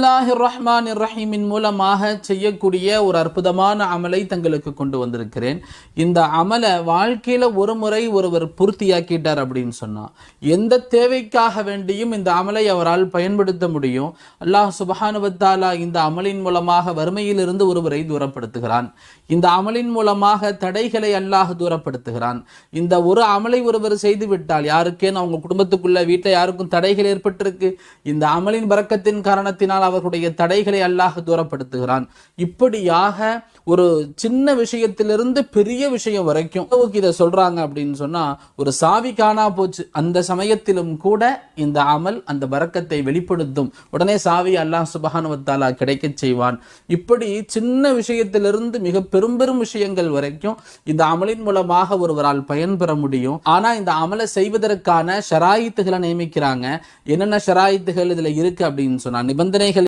அல்லாஹி ரஹ்மான் ரஹீமின் மூலமாக செய்யக்கூடிய ஒரு அற்புதமான அமலை தங்களுக்கு கொண்டு வந்திருக்கிறேன். இந்த அமலை வாழ்க்கையில் ஒரு முறை ஒருவர் பூர்த்தியாக்கிட்டார் அப்படின்னு சொன்னால் எந்த தேவைக்காக வேண்டியும் இந்த அமலை அவரால் பயன்படுத்த முடியும். அல்லாஹ் சுபஹானுவத்தாலா இந்த அமலின் மூலமாக வறுமையிலிருந்து ஒருவரை தூரப்படுத்துகிறான். இந்த அமலின் மூலமாக தடைகளை அல்லாஹ் தூரப்படுத்துகிறான். இந்த ஒரு அமலை ஒருவர் செய்து விட்டால் யாருக்கேன்னு அவங்க குடும்பத்துக்குள்ள வீட்டில் யாருக்கும் தடைகள் ஏற்பட்டிருக்கு? இந்த அமலின் பறக்கத்தின் காரணத்தினால் அவர்களுடைய தடைகளை அல்லாஹ் தூரப்படுத்துகிறான். இப்படியாக ஒரு சின்ன விஷயத்திலிருந்து பெரிய விஷயம் வரைக்கும் இதை சொல்றாங்க அப்படின்னு சொன்னா ஒரு சாவி காணா போச்சு. அந்த சமயத்திலும் கூட இந்த அமல் அந்த வரக்கத்தை வெளிப்படுத்தும். உடனே சாவி அல்லாஹ் சுபஹானுவத்தாலா கிடைக்க செய்வான். இப்படி சின்ன விஷயத்திலிருந்து மிக பெரும் பெரும் விஷயங்கள் வரைக்கும் இந்த அமலின் மூலமாக ஒருவரால் பயன்பெற முடியும். ஆனா இந்த அமலை செய்வதற்கான ஷராயித்துகளை நியமிக்கிறாங்க. என்னென்ன ஷராயித்துகள் இதுல இருக்கு அப்படின்னு சொன்னா நிபந்தனைகள்